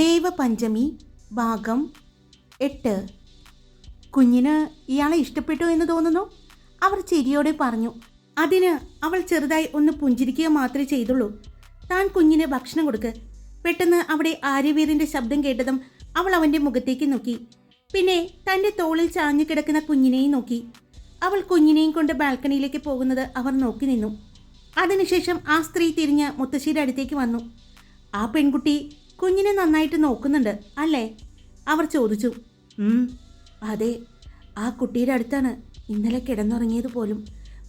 ദേവപഞ്ചമി ഭാഗം എട്ട്. കുഞ്ഞിന് ഇയാളെ ഇഷ്ടപ്പെട്ടു എന്ന് തോന്നുന്നു? അവർ ചിരിയോടെ പറഞ്ഞു അതിന് അവൾ ചെറുതായി ഒന്ന് പുഞ്ചിരിക്കുക മാത്രമേ ചെയ്തുള്ളൂ. താൻ കുഞ്ഞിന് ഭക്ഷണം കൊടുക്ക്. പെട്ടെന്ന് അവിടെ ആര്യവീറിന്റെ ശബ്ദം കേട്ടതും അവൾ അവന്റെ മുഖത്തേക്ക് നോക്കി. പിന്നെ തന്റെ തോളിൽ ചാഞ്ഞു കിടക്കുന്ന കുഞ്ഞിനെയും നോക്കി. അവൾ കുഞ്ഞിനെയും കൊണ്ട് ബാൽക്കണിയിലേക്ക് പോകുന്നത് അവർ നോക്കി നിന്നു. അതിനുശേഷം ആ സ്ത്രീ തിരിഞ്ഞ് മുത്തശ്ശിയുടെ അടുത്തേക്ക് വന്നു. ആ പെൺകുട്ടി കുഞ്ഞിനെ നന്നായിട്ട് നോക്കുന്നുണ്ട് അല്ലേ? അവർ ചോദിച്ചു. അതെ ആ കുട്ടിയുടെ അടുത്താണ് ഇന്നലെ കിടന്നുറങ്ങിയത് പോലും.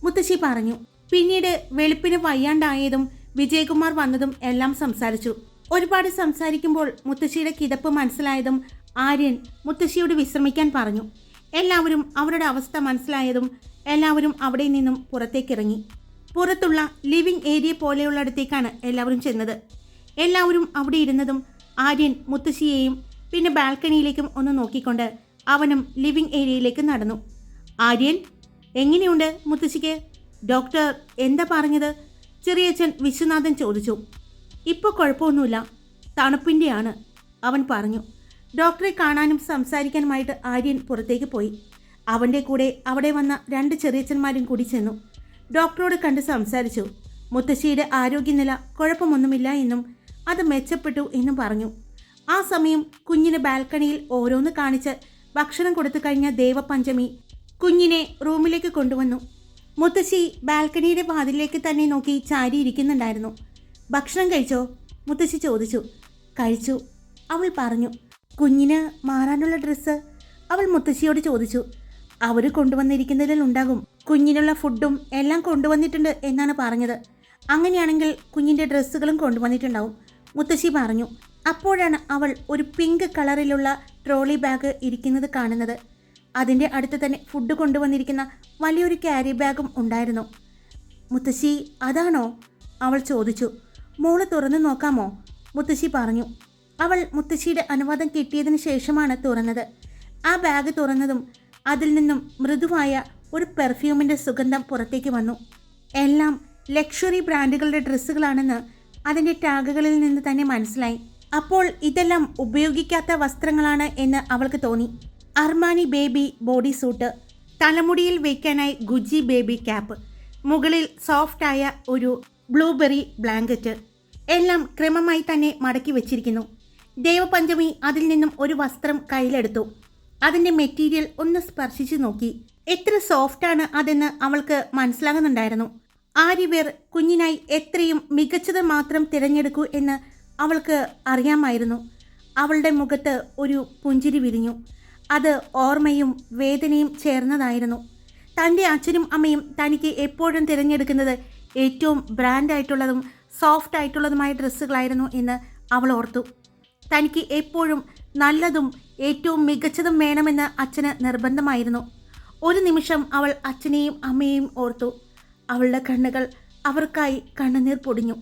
മുത്തശ്ശി പറഞ്ഞു. പിന്നീട് വെളുപ്പിന് വയ്യാണ്ടായതും വിജയകുമാർ വന്നതും എല്ലാം സംസാരിച്ചു. ഒരുപാട് സംസാരിക്കുമ്പോൾ മുത്തശ്ശിയുടെ കിതപ്പ് മനസ്സിലായതും ആര്യൻ മുത്തശ്ശിയോട് വിശ്രമിക്കാൻ പറഞ്ഞു. എല്ലാവരും അവരുടെ അവസ്ഥ മനസ്സിലായതും എല്ലാവരും അവിടെ നിന്നും പുറത്തേക്കിറങ്ങി. പുറത്തുള്ള ലിവിംഗ് ഏരിയ പോലെയുള്ളിടത്തേക്കാണ് എല്ലാവരും ചെന്നത്. എല്ലാവരും അവിടെ ഇരുന്നതും ആര്യൻ മുത്തശ്ശിയെയും പിന്നെ ബാൽക്കണിയിലേക്കും ഒന്ന് നോക്കിക്കൊണ്ട് അവനും ലിവിംഗ് ഏരിയയിലേക്ക് നടന്നു. ആര്യൻ എങ്ങനെയുണ്ട് മുത്തശ്ശിക്ക്? ഡോക്ടർ എന്താ പറഞ്ഞത്? ചെറിയച്ഛൻ വിശ്വനാഥൻ ചോദിച്ചു. ഇപ്പോൾ കുഴപ്പമൊന്നുമില്ല. തണുപ്പിന്റെയാണ് അവൻ പറഞ്ഞു. ഡോക്ടറെ കാണാനും സംസാരിക്കാനുമായിട്ട് ആര്യൻ പുറത്തേക്ക് പോയി. അവന്റെ കൂടെ അവിടെ വന്ന രണ്ട് ചെറിയച്ഛന്മാരും കൂടി ചെന്നു. ഡോക്ടറോട് കണ്ട് സംസാരിച്ചു. മുത്തശ്ശിയുടെ ആരോഗ്യനില കുഴപ്പമൊന്നുമില്ല എന്നും അത് മെച്ചപ്പെട്ടു എന്നും പറഞ്ഞു. ആ സമയം കുഞ്ഞിന് ബാൽക്കണിയിൽ ഓരോന്ന് കാണിച്ച് ഭക്ഷണം കൊടുത്തു കഴിഞ്ഞ ദേവപഞ്ചമി കുഞ്ഞിനെ റൂമിലേക്ക് കൊണ്ടുവന്നു. മുത്തശ്ശി ബാൽക്കണിയുടെ വാതിലേക്ക് തന്നെ നോക്കി ചാരി ഇരിക്കുന്നുണ്ടായിരുന്നു. ഭക്ഷണം കഴിച്ചോ? മുത്തശ്ശി ചോദിച്ചു. കഴിച്ചു അവൾ പറഞ്ഞു. കുഞ്ഞിന് മാറാനുള്ള ഡ്രസ്സ്? അവൾ മുത്തശ്ശിയോട് ചോദിച്ചു. അവർ കൊണ്ടുവന്നിരിക്കുന്നതിൽ ഉണ്ടാകും. കുഞ്ഞിനുള്ള ഫുഡും എല്ലാം കൊണ്ടുവന്നിട്ടുണ്ട് എന്നാണ് പറഞ്ഞത്. അങ്ങനെയാണെങ്കിൽ കുഞ്ഞിന്റെ ഡ്രസ്സുകളും കൊണ്ടുവന്നിട്ടുണ്ടാവും. മുത്തശ്ശി പറഞ്ഞു അപ്പോഴാണ് അവൾ ഒരു പിങ്ക് കളറിലുള്ള ട്രോളി ബാഗ് ഇരിക്കുന്നത് കാണുന്നത്. അതിന്റെ അടുത്ത് തന്നെ ഫുഡ് കൊണ്ടുവന്നിരിക്കുന്ന വലിയൊരു ക്യാരി ബാഗും ഉണ്ടായിരുന്നു. മുത്തശ്ശി അതാണോ? അവൾ ചോദിച്ചു. മോൾ തുറന്നു നോക്കാമോ? മുത്തശ്ശി പറഞ്ഞു. അവൾ മുത്തശ്ശിയുടെ അനുവാദം കിട്ടിയതിന് ശേഷമാണ് തുറന്നത്. ആ ബാഗ് തുറന്നതും അതിൽ നിന്നും മൃദുവായ ഒരു പെർഫ്യൂമിന്റെ സുഗന്ധം പുറത്തേക്ക് വന്നു. എല്ലാം ലക്ഷറി ബ്രാൻഡുകളുടെ ഡ്രസ്സുകളാണെന്ന് അതിന്റെ ടാഗുകളിൽ നിന്ന് തന്നെ മനസ്സിലായി. അപ്പോൾ ഇതെല്ലാം ഉപയോഗിക്കാത്ത വസ്ത്രങ്ങളാണ് എന്ന് അവൾക്ക് തോന്നി. Armani baby body suit. തലമുടിയിൽ വയ്ക്കാനായി ഗുജി ബേബി ക്യാപ്പ്. മുകളിൽ സോഫ്റ്റായ ഒരു ബ്ലൂബെറി ബ്ലാങ്കറ്റ്. എല്ലാം ക്രമമായി തന്നെ മടക്കി വച്ചിരിക്കുന്നു. ദേവപഞ്ചമി അതിൽ നിന്നും ഒരു വസ്ത്രം കയ്യിലെടുത്തു. അതിന്റെ മെറ്റീരിയൽ ഒന്ന് സ്പർശിച്ചു നോക്കി. എത്ര സോഫ്റ്റാണ് അതെന്ന് അവൾക്ക് മനസ്സിലാകുന്നുണ്ടായിരുന്നു. ആര്യവേർ കുഞ്ഞിനായി എത്രയും മികച്ചത് മാത്രം തിരഞ്ഞെടുക്കൂ എന്ന് അവൾക്ക് അറിയാമായിരുന്നു. അവളുടെ മുഖത്ത് ഒരു പുഞ്ചിരി വിരിഞ്ഞു. അത് ഓർമ്മയും വേദനയും ചേർന്നതായിരുന്നു. തന്റെ അച്ഛനും അമ്മയും തനിക്ക് എപ്പോഴും തിരഞ്ഞെടുക്കുന്നത് ഏറ്റവും ബ്രാൻഡായിട്ടുള്ളതും സോഫ്റ്റ് ആയിട്ടുള്ളതുമായ ഡ്രസ്സുകളായിരുന്നു എന്ന് അവൾ ഓർത്തു. തനിക്ക് എപ്പോഴും നല്ലതും ഏറ്റവും മികച്ചതും വേണമെന്ന് അച്ഛന് നിർബന്ധമായിരുന്നു. ഒരു നിമിഷം അവൾ അച്ഛനെയും അമ്മയെയും ഓർത്തു. അവളുടെ കണ്ണുകൾ അവർക്കായി കണ്ണുനീർ പൊടിഞ്ഞു.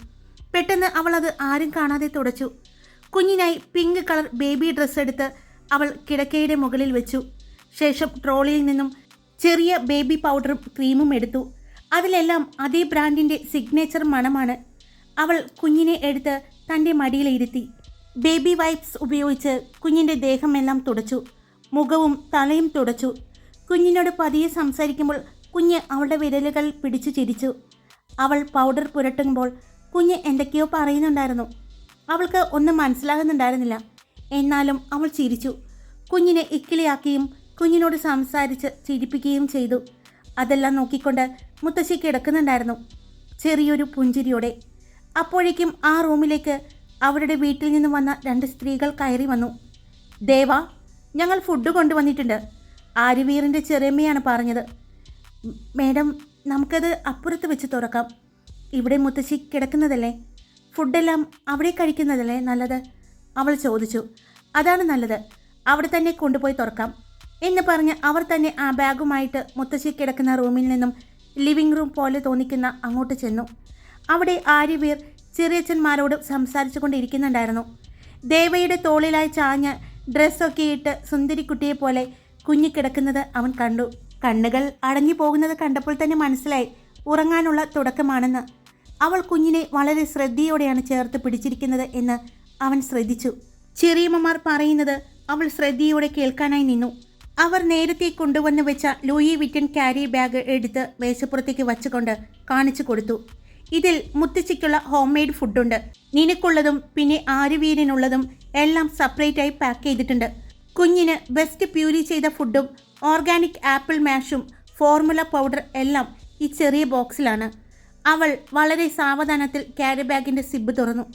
പെട്ടെന്ന് അവൾ അത് ആരും കാണാതെ തുടച്ചു. കുഞ്ഞിനായി പിങ്ക് കളർ ബേബി ഡ്രസ്സ് എടുത്ത് അവൾ കിടക്കയുടെ മുകളിൽ വെച്ചു. ശേഷം ട്രോളിയിൽ നിന്നും ചെറിയ ബേബി പൗഡറും ക്രീമും എടുത്തു. അതിലെല്ലാം അതേ ബ്രാൻഡിന്റെ സിഗ്നേച്ചർ മണമാണ്. അവൾ കുഞ്ഞിനെ എടുത്ത് തന്റെ മടിയിലിരുത്തി ബേബി വൈപ്സ് ഉപയോഗിച്ച് കുഞ്ഞിന്റെ ദേഹമെല്ലാം തുടച്ചു. മുഖവും തലയും തുടച്ചു. കുഞ്ഞിനോട് പതിയെ സംസാരിക്കുമ്പോൾ കുഞ്ഞ് അവളുടെ വിരലുകൾ പിടിച്ചു ചിരിച്ചു. അവൾ പൗഡർ പുരട്ടുമ്പോൾ കുഞ്ഞ് എന്തൊക്കെയോ പറയുന്നുണ്ടായിരുന്നു. അവൾക്ക് ഒന്നും മനസ്സിലാകുന്നുണ്ടായിരുന്നില്ല. എന്നാലും അവൾ ചിരിച്ചു. കുഞ്ഞിനെ ഇക്കിളിയാക്കിയും കുഞ്ഞിനോട് സംസാരിച്ച് ചിരിപ്പിക്കുകയും ചെയ്തു. അതെല്ലാം നോക്കിക്കൊണ്ട് മുത്തശ്ശി കിടക്കുന്നുണ്ടായിരുന്നു ചെറിയൊരു പുഞ്ചിരിയോടെ. അപ്പോഴേക്കും ആ റൂമിലേക്ക് അവരുടെ വീട്ടിൽ നിന്ന് വന്ന രണ്ട് സ്ത്രീകൾ കയറി വന്നു. ദേവ ഞങ്ങൾ ഫുഡ് കൊണ്ടുവന്നിട്ടുണ്ട്. ആര്യവീറിന്റെ ചെറിയമ്മയാണ് പറഞ്ഞത്. "മ്, മേഡം നമുക്കത് അപ്പുറത്ത് വെച്ച് തുറക്കാം. ഇവിടെ മുത്തശ്ശി കിടക്കുന്നതല്ലേ? ഫുഡെല്ലാം അവിടെ കഴിക്കുന്നതല്ലേ നല്ലത്? അവൾ ചോദിച്ചു. അതാണ് നല്ലത്. അവിടെ തന്നെ കൊണ്ടുപോയി തുറക്കാം എന്ന് പറഞ്ഞ് അവർ തന്നെ ആ ബാഗുമായിട്ട് മുത്തശ്ശി കിടക്കുന്ന റൂമിൽ നിന്നും ലിവിംഗ് റൂം പോലെ തോന്നിക്കുന്ന അങ്ങോട്ട് ചെന്നു. അവിടെ ആര്യവീർ ചെറിയച്ഛന്മാരോട് സംസാരിച്ചു കൊണ്ടിരിക്കുന്നുണ്ടായിരുന്നു ദേവയുടെ തോളിലായി ചാഞ്ഞ് ഡ്രസ്സൊക്കെ ഇട്ട് സുന്ദരിക്കുട്ടിയെ പോലെ കുഞ്ഞി കിടക്കുന്നത് അവൻ കണ്ടു. കണ്ണുകൾ അടഞ്ഞു പോകുന്നത് കണ്ടപ്പോൾ തന്നെ മനസ്സിലായി. ഉറങ്ങാനുള്ള തുടക്കമാണെന്ന്. അവൾ കുഞ്ഞിനെ വളരെ ശ്രദ്ധയോടെയാണ് ചേർത്ത് പിടിച്ചിരിക്കുന്നത് എന്ന് അവൻ ശ്രദ്ധിച്ചു. ചെറിയമ്മമാർ പറയുന്നത് അവൾ ശ്രദ്ധയോടെ കേൾക്കാനായി നിന്നു. അവർ നേരത്തെ കൊണ്ടുവന്ന് വെച്ച ലൂയി വിറ്റൻ ക്യാരി ബാഗ് എടുത്ത് മേശപ്പുറത്തേക്ക് വച്ചുകൊണ്ട് കാണിച്ചു കൊടുത്തു. ഇതിൽ മുത്തച്ഛയ്ക്കുള്ള ഹോം മെയ്ഡ് ഫുഡുണ്ട്. നിനക്കുള്ളതും പിന്നെ ആരുവീരനുള്ളതും എല്ലാം സെപ്പറേറ്റ് ആയി പാക്ക് ചെയ്തിട്ടുണ്ട്. കുഞ്ഞിന് ബെസ്റ്റ് പ്യൂരി ചെയ്ത ഫുഡും ഓർഗാനിക് ആപ്പിൾ മാഷും ഫോർമുല പൗഡർ എല്ലാം ഈ ചെറിയ ബോക്സിലാണ്. അവൾ വളരെ സാവധാനത്തിൽ ക്യാരി ബാഗിന്റെ സിബ് തുറന്നു.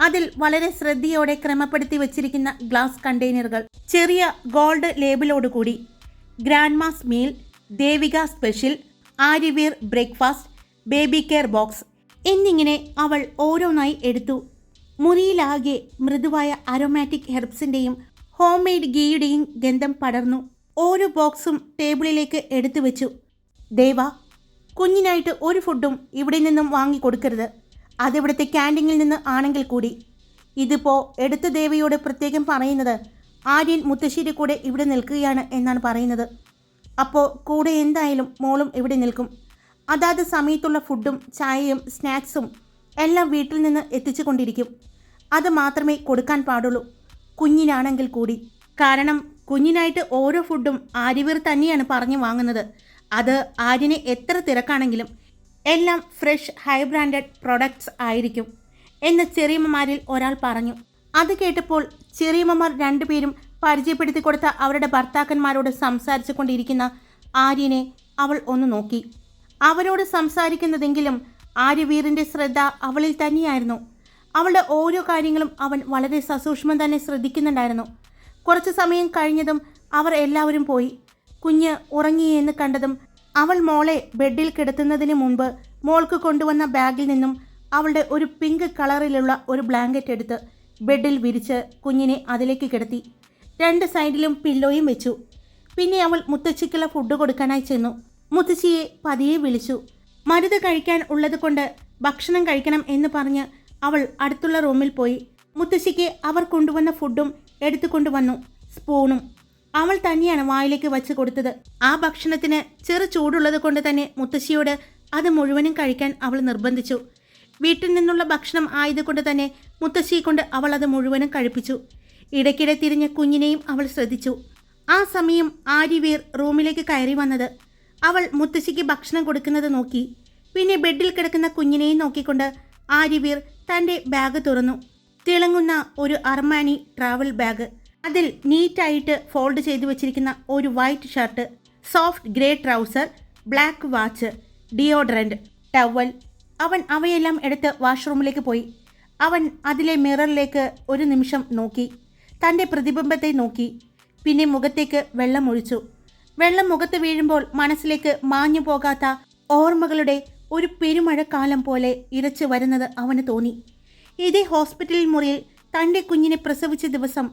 അതിൽ വളരെ ശ്രദ്ധയോടെ ക്രമപ്പെടുത്തി വച്ചിരിക്കുന്ന ഗ്ലാസ് കണ്ടെയ്നറുകൾ ചെറിയ gold ലേബിളോടുകൂടി grandma's meal Devika special Aryaveer breakfast baby care box എന്നിങ്ങനെ അവൾ ഓരോന്നായി എടുത്തു. മുറിയിലാകെ മൃദുവായ അരോമാറ്റിക് ഹെർബ്സിന്റെയും ഹോം മെയ്ഡ് ഗീയുടെയും ഗന്ധം പടർന്നു. ഓരോ ബോക്സും ടേബിളിലേക്ക് എടുത്തു വെച്ചു. ദേവ കുഞ്ഞിനായിട്ട് ഒരു ഫുഡും ഇവിടെ നിന്നും വാങ്ങി കൊടുക്കരുത്. അതിവിടുത്തെ ക്യാന്റീനിൽ നിന്ന് ആണെങ്കിൽ കൂടി. ഇതിപ്പോൾ എടുത്ത ദേവയോട് പ്രത്യേകം പറയുന്നത് ആര്യൻ മുത്തശ്ശിയുടെ കൂടെ ഇവിടെ നിൽക്കുകയാണ് എന്നാണ് പറയുന്നത്. അപ്പോൾ കൂടെ എന്തായാലും മോളും ഇവിടെ നിൽക്കും. അതാത് സമയത്തുള്ള ഫുഡും ചായയും സ്നാക്സും എല്ലാം വീട്ടിൽ നിന്ന് എത്തിച്ചു കൊണ്ടിരിക്കും അത് മാത്രമേ കൊടുക്കാൻ പാടുള്ളൂ. കുഞ്ഞിനാണെങ്കിൽ കൂടി. കാരണം കുഞ്ഞിനായിട്ട് ഓരോ ഫുഡും ആര്യവീർ തന്നെയാണ് പറഞ്ഞു വാങ്ങുന്നത്. അത് ആര്യന് എത്ര തിരക്കാണെങ്കിലും എല്ലാം ഫ്രഷ് ഹൈ ബ്രാൻഡഡ് പ്രൊഡക്ട്സ് ആയിരിക്കും എന്ന് ചെറിയമ്മമാരിൽ ഒരാൾ പറഞ്ഞു. അത് കേട്ടപ്പോൾ ചെറിയമ്മമാർ രണ്ടുപേരും പരിചയപ്പെടുത്തി കൊടുത്ത അവരുടെ ഭർത്താക്കന്മാരോട് സംസാരിച്ചു കൊണ്ടിരിക്കുന്ന ആര്യനെ അവൾ ഒന്ന് നോക്കി. അവരോട് സംസാരിക്കുന്നതെങ്കിലും ആര്യവീറിന്റെ ശ്രദ്ധ അവളിൽ തന്നെയായിരുന്നു. അവളുടെ ഓരോ കാര്യങ്ങളും അവൻ വളരെ സസൂക്ഷ്മം തന്നെ ശ്രദ്ധിക്കുന്നുണ്ടായിരുന്നു. കുറച്ചു സമയം കഴിഞ്ഞതും അവർ എല്ലാവരും പോയി. കുഞ്ഞ് ഉറങ്ങിയെന്ന് കണ്ടതും അവൾ മോളെ ബെഡിൽ കിടത്തുന്നതിന് മുൻപ് മോൾക്ക് കൊണ്ടുവന്ന ബാഗിൽ നിന്നും അവളുടെ ഒരു പിങ്ക് കളറിലുള്ള ഒരു ബ്ലാങ്കറ്റ് എടുത്ത് ബെഡിൽ വിരിച്ച് കുഞ്ഞിനെ അതിലേക്ക് കിടത്തി. രണ്ട് സൈഡിലും പില്ലോയും വെച്ചു. പിന്നെ അവൾ മുത്തശ്ശിക്കുള്ള ഫുഡ് കൊടുക്കാനായി ചെന്നു. മുത്തശ്ശിയെ പതിയെ വിളിച്ചു. മരുത് കഴിക്കാൻ ഉള്ളത് കൊണ്ട് ഭക്ഷണം കഴിക്കണം എന്ന് പറഞ്ഞ് അവൾ അടുത്തുള്ള റൂമിൽ പോയി. മുത്തശ്ശിക്ക് അവർ കൊണ്ടുവന്ന ഫുഡും എടുത്തു വന്നു സ്പൂണും. അവൾ തന്നെയാണ് വായിലേക്ക് വച്ച് കൊടുത്തത്. ആ ഭക്ഷണത്തിന് ചെറു ചൂടുള്ളത് കൊണ്ട് തന്നെ മുത്തശ്ശിയോട് അത് മുഴുവനും കഴിക്കാൻ അവൾ നിർബന്ധിച്ചു. വീട്ടിൽ നിന്നുള്ള ഭക്ഷണം ആയതുകൊണ്ട് തന്നെ മുത്തശ്ശിയെ കൊണ്ട് അവൾ അത് മുഴുവനും കഴിപ്പിച്ചു. ഇടയ്ക്കിടെ തിരിഞ്ഞ കുഞ്ഞിനെയും അവൾ ശ്രദ്ധിച്ചു. ആ സമയം ആര്യവീർ റൂമിലേക്ക് കയറി വന്നത്. അവൾ മുത്തശ്ശിക്ക് ഭക്ഷണം കൊടുക്കുന്നത് നോക്കി. പിന്നെ ബെഡിൽ കിടക്കുന്ന കുഞ്ഞിനെയും നോക്കിക്കൊണ്ട് ആര്യവീർ തന്റെ ബാഗ് തുറന്നു. തിളങ്ങുന്ന ഒരു അർമാനി ട്രാവൽ ബാഗ് അതിൽ നീറ്റായിട്ട് ഫോൾഡ് ചെയ്തു വെച്ചിരിക്കുന്ന ഒരു white shirt soft grey trouser black watch deodorant towel അവൻ അവയെല്ലാം എടുത്ത് വാഷ്റൂമിലേക്ക് പോയി. അവൻ അതിലെ മിററിലേക്ക് ഒരു നിമിഷം നോക്കി. തന്റെ പ്രതിബിംബത്തെ നോക്കി. പിന്നെ മുഖത്തേക്ക് വെള്ളം ഒഴിച്ചു വെള്ളം മുഖത്ത് വീഴുമ്പോൾ മനസ്സിലേക്ക് മാഞ്ഞു പോകാത്ത ഓർമ്മകളുടെ ഒരു പെരുമഴക്കാലം പോലെ ഇരച്ചു വരുന്നത് അവന് തോന്നി. ഇതേ ഹോസ്പിറ്റൽ മുറിയിൽ തന്റെ കുഞ്ഞിനെ പ്രസവിച്ച ദിവസം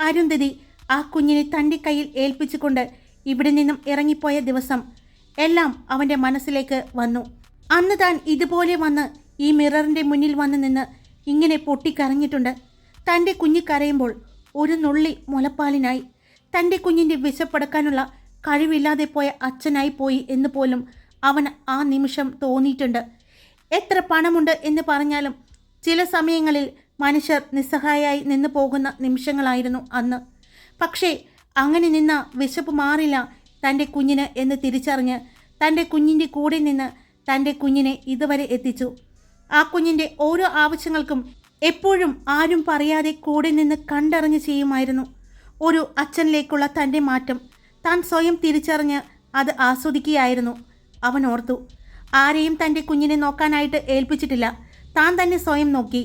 അരുന്ധതി ആ കുഞ്ഞിനെ തന്റെ കയ്യിൽ ഏൽപ്പിച്ചുകൊണ്ട് ഇവിടെ നിന്നും ഇറങ്ങിപ്പോയ ദിവസം എല്ലാം അവന്റെ മനസ്സിലേക്ക് വന്നു. അന്ന് താൻ ഇതുപോലെ വന്ന് ഈ മിററിന്റെ മുന്നിൽ വന്ന് നിന്ന് ഇങ്ങനെ പൊട്ടിക്കരഞ്ഞിട്ടുണ്ട്. തന്റെ കുഞ്ഞ് കരയുമ്പോൾ ഒരു നുള്ളി മുലപ്പാലിനായി തന്റെ കുഞ്ഞിന്റെ വിശപ്പടക്കാനുള്ള കഴിവില്ലാതെ പോയ അച്ഛനായി പോയി എന്ന് പോലും അവൻ ആ നിമിഷം തോന്നിയിട്ടുണ്ട്. എത്ര പണമുണ്ട് എന്ന് പറഞ്ഞാലും ചില സമയങ്ങളിൽ മനുഷ്യർ നിസ്സഹായായി നിന്നു പോകുന്ന നിമിഷങ്ങളായിരുന്നു അന്ന്. പക്ഷേ അങ്ങനെ നിന്ന വിശപ്പ് മാറില്ല തന്റെ കുഞ്ഞിന് എന്ന് തിരിച്ചറിഞ്ഞ് തന്റെ കുഞ്ഞിന്റെ കൂടെ നിന്ന് തന്റെ കുഞ്ഞിനെ ഇതുവരെ എത്തിച്ചു. ആ കുഞ്ഞിന്റെ ഓരോ ആവശ്യങ്ങൾക്കും എപ്പോഴും ആരും പറയാതെ കൂടെ നിന്ന് കണ്ടറിഞ്ഞ് ചെയ്യുമായിരുന്നു. ഒരു അച്ഛനിലേക്കുള്ള തന്റെ മാറ്റം താൻ സ്വയം തിരിച്ചറിഞ്ഞ് അത് ആസ്വദിക്കുകയായിരുന്നു. അവൻ ഓർത്തു ആരെയും തന്റെ കുഞ്ഞിനെ നോക്കാനായിട്ട് ഏൽപ്പിച്ചിട്ടില്ല. താൻ തന്നെ സ്വയം നോക്കി.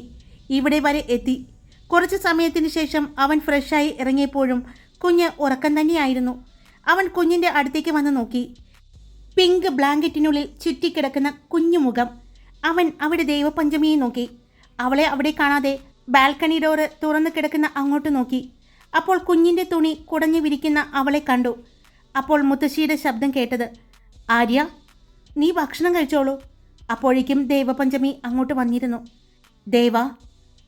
ഇവിടെ വരെ എത്തി. കുറച്ച് സമയത്തിന് ശേഷം അവൻ ഫ്രഷായി ഇറങ്ങിയപ്പോഴും കുഞ്ഞ് ഉറക്കം തന്നെയായിരുന്നു. അവൻ കുഞ്ഞിന്റെ അടുത്തേക്ക് വന്ന് നോക്കി. പിങ്ക് ബ്ലാങ്കറ്റിനുള്ളിൽ ചുറ്റിക്കിടക്കുന്ന കുഞ്ഞു മുഖം അവൻ അവിടെ ദൈവപഞ്ചമിയെ നോക്കി. അവളെ അവിടെ കാണാതെ ബാൽക്കണി ഡോറ് തുറന്ന് കിടക്കുന്ന അങ്ങോട്ട് നോക്കി. അപ്പോൾ കുഞ്ഞിന്റെ തുണി കുടഞ്ഞു വിരിക്കുന്ന അവളെ കണ്ടു. അപ്പോൾ മുത്തശ്ശിയുടെ ശബ്ദം കേട്ടത് ആര്യ നീ ഭക്ഷണം കഴിച്ചോളൂ. അപ്പോഴേക്കും ദേവപഞ്ചമി അങ്ങോട്ട് വന്നിരുന്നു. ദേവ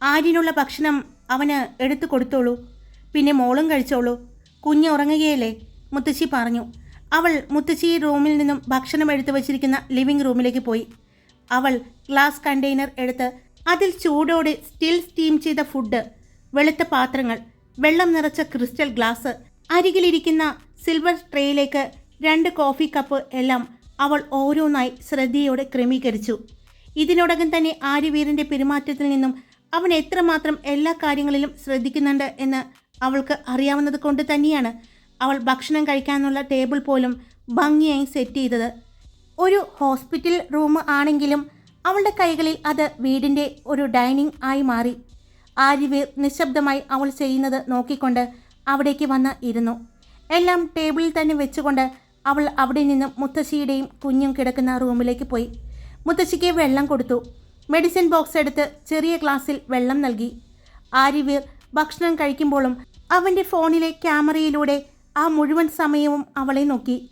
ആര്യനുള്ള ഭക്ഷണം അവന് എടുത്തു കൊടുത്തോളൂ. പിന്നെ മോളും കഴിച്ചോളൂ. കുഞ്ഞ് ഉറങ്ങുകയല്ലേ? മുത്തശ്ശി പറഞ്ഞു. അവൾ മുത്തശ്ശി റൂമിൽ നിന്നും ഭക്ഷണം എടുത്തു വച്ചിരിക്കുന്ന ലിവിംഗ് റൂമിലേക്ക് പോയി. അവൾ ഗ്ലാസ് കണ്ടെയ്നർ എടുത്ത് അതിൽ ചൂടോടെ സ്റ്റിൽ സ്റ്റീം ചെയ്ത ഫുഡ് വെളുത്ത പാത്രങ്ങൾ വെള്ളം നിറച്ച ക്രിസ്റ്റൽ ഗ്ലാസ് അരികിലിരിക്കുന്ന സിൽവർ ട്രേയിലേക്ക് രണ്ട് കോഫി കപ്പ് എല്ലാം അവൾ ഓരോന്നായി ശ്രദ്ധയോടെ ക്രമീകരിച്ചു. ഇതിനോടകം തന്നെ ആര്യവീരന്റെ പെരുമാറ്റത്തിൽ നിന്നും അവൻ എത്രമാത്രം എല്ലാ കാര്യങ്ങളിലും ശ്രദ്ധിക്കുന്നുണ്ട് എന്ന് അവൾക്ക് അറിയാവുന്നത് കൊണ്ട് തന്നെയാണ് അവൾ ഭക്ഷണം കഴിക്കാനുള്ള ടേബിൾ പോലും ഭംഗിയായി സെറ്റ് ചെയ്തത്. ഒരു ഹോസ്പിറ്റൽ റൂം ആണെങ്കിലും അവളുടെ കൈകളിൽ അത് വീടിന്റെ ഒരു ഡൈനിങ് ആയി മാറി. ആര്യവീർ നിശബ്ദമായി അവൾ ചെയ്യുന്നത് നോക്കിക്കൊണ്ട് അവിടേക്ക് വന്ന് ഇരുന്നു. എല്ലാം ടേബിളിൽ തന്നെ വെച്ചുകൊണ്ട് അവൾ അവിടെ നിന്നും മുത്തശ്ശിയുടെയും കുഞ്ഞും കിടക്കുന്ന റൂമിലേക്ക് പോയി. മുത്തശ്ശിക്ക് വെള്ളം കൊടുത്തു. മെഡിസിൻ ബോക്സ് എടുത്ത് ചെറിയ ഗ്ലാസ്സിൽ വെള്ളം നൽകി. ആര്യവീർ ഭക്ഷണം കഴിക്കുമ്പോഴും അവന്റെ ഫോണിലെ ക്യാമറയിലൂടെ ആ മുഴുവൻ സമയവും അവളെ നോക്കി.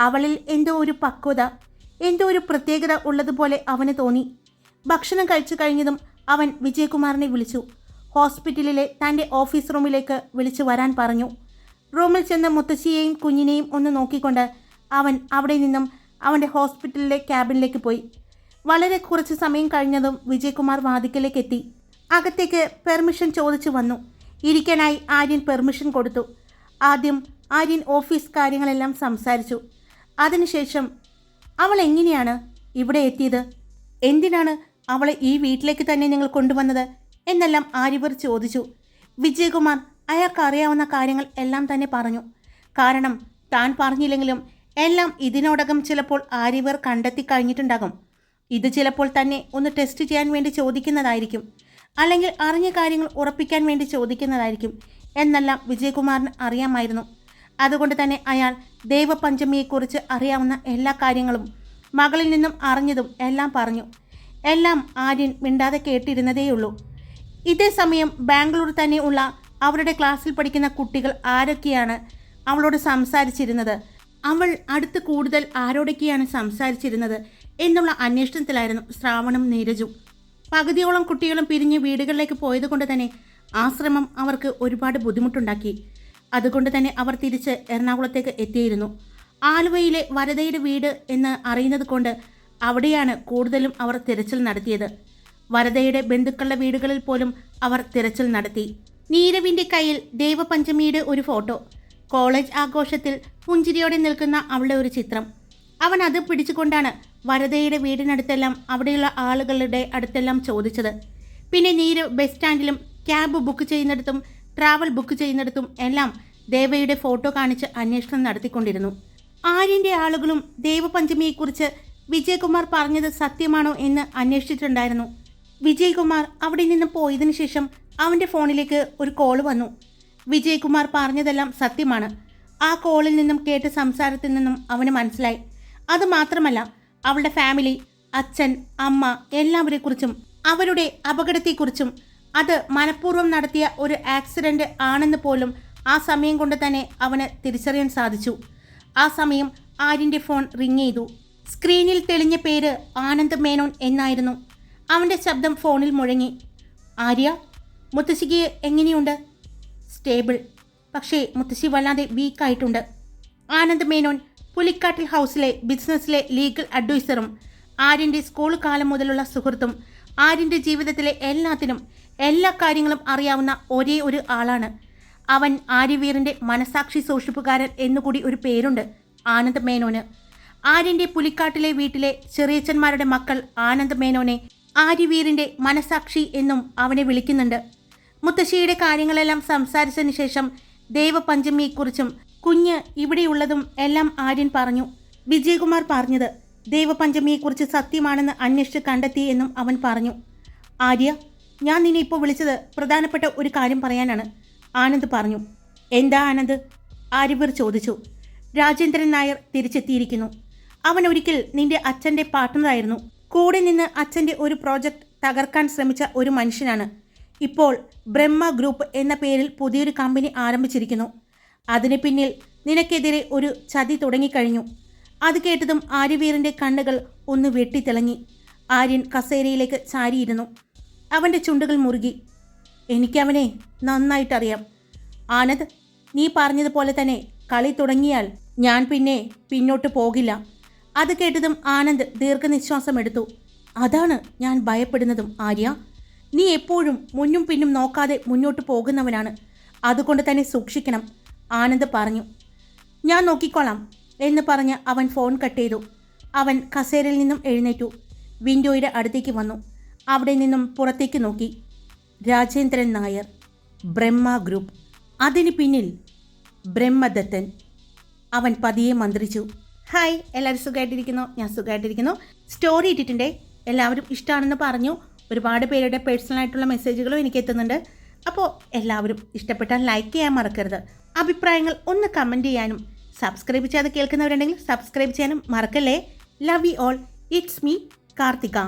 അവളിൽ എന്തോ ഒരു പക്വത എന്തോ ഒരു പ്രത്യേകത ഉള്ളതുപോലെ അവന് തോന്നി. ഭക്ഷണം കഴിച്ചു കഴിഞ്ഞതും അവൻ വിജയകുമാറിനെ വിളിച്ചു. ഹോസ്പിറ്റലിലെ തന്റെ ഓഫീസ് റൂമിലേക്ക് വിളിച്ചു വരാൻ പറഞ്ഞു. റൂമിൽ ചെന്ന് മുത്തശ്ശിയെയും കുഞ്ഞിനെയും ഒന്ന് നോക്കിക്കൊണ്ട് അവൻ അവിടെ നിന്നും അവന്റെ ഹോസ്പിറ്റലിലെ ക്യാബിനിലേക്ക് പോയി. വളരെ കുറച്ച് സമയം കഴിഞ്ഞതും വിജയകുമാർ വാതിക്കലേക്ക് എത്തി. അകത്തേക്ക് പെർമിഷൻ ചോദിച്ചു വന്നു. ഇരിക്കാനായി ആര്യൻ പെർമിഷൻ കൊടുത്തു. ആദ്യം ആര്യൻ ഓഫീസ് കാര്യങ്ങളെല്ലാം സംസാരിച്ചു. അതിനുശേഷം അവൾ എങ്ങനെയാണ് ഇവിടെ എത്തിയത്? എന്തിനാണ് അവളെ ഈ വീട്ടിലേക്ക് തന്നെ നിങ്ങൾ കൊണ്ടുവന്നത്? എന്നെല്ലാം ആര്യവർ ചോദിച്ചു. വിജയകുമാർ അയാൾക്ക് അറിയാവുന്ന കാര്യങ്ങൾ എല്ലാം തന്നെ പറഞ്ഞു. കാരണം താൻ പറഞ്ഞില്ലെങ്കിലും എല്ലാം ഇതിനോടകം ചിലപ്പോൾ ആര്യവർ കണ്ടെത്തി കഴിഞ്ഞിട്ടുണ്ടാകും. ഇത് ചിലപ്പോൾ തന്നെ ഒന്ന് ടെസ്റ്റ് ചെയ്യാൻ വേണ്ടി ചോദിക്കുന്നതായിരിക്കും. അല്ലെങ്കിൽ അറിഞ്ഞ കാര്യങ്ങൾ ഉറപ്പിക്കാൻ വേണ്ടി ചോദിക്കുന്നതായിരിക്കും. എന്നെല്ലാം വിജയകുമാറിന് അറിയാമായിരുന്നു. അതുകൊണ്ട് തന്നെ അയാൾ ദേവപഞ്ചമിയെക്കുറിച്ച് അറിയാവുന്ന എല്ലാ കാര്യങ്ങളും മകളിൽ നിന്നും അറിഞ്ഞതും എല്ലാം പറഞ്ഞു. എല്ലാം ആര്യൻ മിണ്ടാതെ കേട്ടിരുന്നതേയുള്ളൂ. ഇതേ സമയം ബാംഗ്ലൂർ തന്നെ അവരുടെ ക്ലാസ്സിൽ പഠിക്കുന്ന കുട്ടികൾ ആരൊക്കെയാണ് അവളോട് സംസാരിച്ചിരുന്നത്? അവൾ അടുത്ത് കൂടുതൽ ആരോടൊക്കെയാണ് സംസാരിച്ചിരുന്നത് എന്നുള്ള അന്വേഷണത്തിലായിരുന്നു ശ്രാവണും നീരജും. പകുതിയോളം കുട്ടികളും പിരിഞ്ഞ് വീടുകളിലേക്ക് പോയത് കൊണ്ട് തന്നെ ആശ്രമം അവർക്ക് ഒരുപാട് ബുദ്ധിമുട്ടുണ്ടാക്കി. അതുകൊണ്ട് തന്നെ അവർ തിരിച്ച് എറണാകുളത്തേക്ക് എത്തിയിരുന്നു. ആലുവയിലെ വരദയുടെ വീട് എന്ന് അറിയുന്നത് കൊണ്ട് അവിടെയാണ് കൂടുതലും അവർ തിരച്ചിൽ നടത്തിയത്. വരദയുടെ ബന്ധുക്കളുടെ വീടുകളിൽ പോലും അവർ തിരച്ചിൽ നടത്തി. നീരവിന്റെ കയ്യിൽ ദേവപഞ്ചമിയുടെ ഒരു ഫോട്ടോ. കോളേജ് ആഘോഷത്തിൽ പുഞ്ചിരിയോടെ നിൽക്കുന്ന അവളുടെ ഒരു ചിത്രം. അവൻ അത് പിടിച്ചുകൊണ്ടാണ് വരദയുടെ വീടിനടുത്തെല്ലാം അവിടെയുള്ള ആളുകളുടെ അടുത്തെല്ലാം ചോദിച്ചത്. പിന്നെ നീരവ് ബസ് സ്റ്റാൻഡിലും ക്യാബ് ബുക്ക് ചെയ്യുന്നിടത്തും ട്രാവൽ ബുക്ക് ചെയ്യുന്നിടത്തും എല്ലാം ദേവയുടെ ഫോട്ടോ കാണിച്ച് അന്വേഷണം നടത്തിക്കൊണ്ടിരുന്നു. ആര്യന്റെ ആളുകളും ദേവപഞ്ചമിയെക്കുറിച്ച് വിജയകുമാർ പറഞ്ഞത് സത്യമാണോ എന്ന് അന്വേഷിച്ചിട്ടുണ്ടായിരുന്നു. വിജയകുമാർ അവിടെ നിന്ന് പോയതിനു ശേഷം അവന്റെ ഫോണിലേക്ക് ഒരു കോൾ വന്നു. വിജയകുമാർ പറഞ്ഞതെല്ലാം സത്യമാണ്. ആ കോളിൽ നിന്നും കേട്ട സംസാരത്തിൽ നിന്നും അവന് മനസ്സിലായി. അത് മാത്രമല്ല അവളുടെ ഫാമിലി അച്ഛൻ അമ്മ എല്ലാവരെക്കുറിച്ചും അവരുടെ അപകടത്തെക്കുറിച്ചും അത് മനഃപൂർവം നടത്തിയ ഒരു ആക്സിഡന്റ് ആണെന്ന് പോലും ആ സമയം കൊണ്ട് തന്നെ അവന് തിരിച്ചറിയാൻ സാധിച്ചു. ആ സമയം ആര്യന്റെ ഫോൺ റിങ് ചെയ്തു. സ്ക്രീനിൽ തെളിഞ്ഞ പേര് ആനന്ദ് മേനോൻ എന്നായിരുന്നു. അവന്റെ ശബ്ദം ഫോണിൽ മുഴങ്ങി. ആര്യ മുത്തശ്ശിക്ക് എങ്ങനെയുണ്ട്? സ്റ്റേബിൾ. പക്ഷേ മുത്തശ്ശി വല്ലാതെ വീക്കായിട്ടുണ്ട്. ആനന്ദ് മേനോൻ പുലിക്കാട്ടിൽ ഹൗസിലെ ബിസിനസ്സിലെ ലീഗൽ അഡ്വൈസറും ആര്യന്റെ സ്കൂൾ കാലം മുതലുള്ള സുഹൃത്തും ആര്യന്റെ ജീവിതത്തിലെ എല്ലാത്തിനും എല്ലാ കാര്യങ്ങളും അറിയാവുന്ന ഒരേ ഒരു ആളാണ്. അവൻ ആര്യവീറിന്റെ മനസാക്ഷി സൂക്ഷിപ്പുകാരൻ എന്നുകൂടി ഒരു പേരുണ്ട് ആനന്ദ് മേനോന്. ആര്യന്റെ പുലിക്കാട്ടിലെ വീട്ടിലെ ചെറിയച്ചന്മാരുടെ മക്കൾ ആനന്ദ് മേനോനെ ആര്യവീറിന്റെ മനസാക്ഷി എന്നും അവനെ വിളിക്കുന്നുണ്ട്. മുത്തശ്ശിയുടെ കാര്യങ്ങളെല്ലാം സംസാരിച്ചതിന് ശേഷം ദേവപഞ്ചമിയെക്കുറിച്ചും കുഞ്ഞ് ഇവിടെയുള്ളതും എല്ലാം ആര്യൻ പറഞ്ഞു. വിജയകുമാർ പറഞ്ഞത് ദേവപഞ്ചമിയെക്കുറിച്ച് സത്യമാണെന്ന് അന്വേഷിച്ച് കണ്ടെത്തി എന്നും അവൻ പറഞ്ഞു. ആര്യ ഞാൻ നിന്നെ ഇപ്പോൾ വിളിച്ചത് പ്രധാനപ്പെട്ട ഒരു കാര്യം പറയാനാണ്. ആനന്ദ് പറഞ്ഞു. എന്താ ആനന്ദ്? ആര്യവർ ചോദിച്ചു. രാജേന്ദ്രൻ നായർ തിരിച്ചെത്തിയിരിക്കുന്നു. അവൻ ഒരിക്കൽ നിന്റെ അച്ഛന്റെ പാർട്ട്ണറായിരുന്നു. കൂടെ നിന്ന് അച്ഛന്റെ ഒരു പ്രോജക്റ്റ് തകർക്കാൻ ശ്രമിച്ച ഒരു മനുഷ്യനാണ്. ഇപ്പോൾ ബ്രഹ്മ ഗ്രൂപ്പ് എന്ന പേരിൽ പുതിയൊരു കമ്പനി ആരംഭിച്ചിരിക്കുന്നു. അതിന് പിന്നിൽ നിനക്കെതിരെ ഒരു ചതി തുടങ്ങിക്കഴിഞ്ഞു. അത് കേട്ടതും ആര്യവീറിന്റെ കണ്ണുകൾ ഒന്ന് വെട്ടിത്തിളങ്ങി. ആര്യൻ കസേരയിലേക്ക് ചാരിയിരുന്നു. അവന്റെ ചുണ്ടുകൾ മുറുകി. എനിക്കവനെ നന്നായിട്ടറിയാം. ആനന്ദ് നീ പറഞ്ഞതുപോലെ തന്നെ കളി തുടങ്ങിയാൽ ഞാൻ പിന്നെ പിന്നോട്ട് പോകില്ല. അത് കേട്ടതും ആനന്ദ് ദീർഘനിശ്വാസം എടുത്തു അതാണ് ഞാൻ ഭയപ്പെടുന്നതും ആര്യ. നീ എപ്പോഴും മുന്നും പിന്നും നോക്കാതെ മുന്നോട്ട് പോകുന്നവനാണ്. അതുകൊണ്ട് തന്നെ സൂക്ഷിക്കണം ആനന്ദ് പറഞ്ഞു. ഞാൻ നോക്കിക്കോളാം എന്ന് പറഞ്ഞ് അവൻ ഫോൺ കട്ട് ചെയ്തു. അവൻ കസേരയിൽ നിന്നും എഴുന്നേറ്റു. വിൻഡോയുടെ അടുത്തേക്ക് വന്നു. അവിടെ നിന്നും പുറത്തേക്ക് നോക്കി. രാജേന്ദ്രൻ നായർ ബ്രഹ്മ ഗ്രൂപ്പ്. അതിന് പിന്നിൽ ബ്രഹ്മദത്തൻ. അവൻ പതിയെ മന്ത്രിച്ചു. ഹായ് എല്ലാവരും സുഖമായിട്ടിരിക്കുന്നു? ഞാൻ സുഖമായിട്ടിരിക്കുന്നു. സ്റ്റോറി ഇട്ടിട്ടുണ്ടേ. എല്ലാവരും ഇഷ്ടമാണെന്ന് പറഞ്ഞു. ഒരുപാട് പേരുടെ പേഴ്സണൽ ആയിട്ടുള്ള മെസ്സേജുകളും എനിക്ക് എത്തുന്നുണ്ട്. അപ്പോൾ എല്ലാവരും ഇഷ്ടപ്പെട്ടാൽ ലൈക്ക് ചെയ്യാൻ മറക്കരുത്. അഭിപ്രായങ്ങൾ ഒന്ന് കമന്റ് ചെയ്യാനും സബ്സ്ക്രൈബ് ചെയ്യാതെ കേൾക്കുന്നവരുണ്ടെങ്കിൽ സബ്സ്ക്രൈബ് ചെയ്യാനും മറക്കല്ലേ? Love you all it's me Karthika.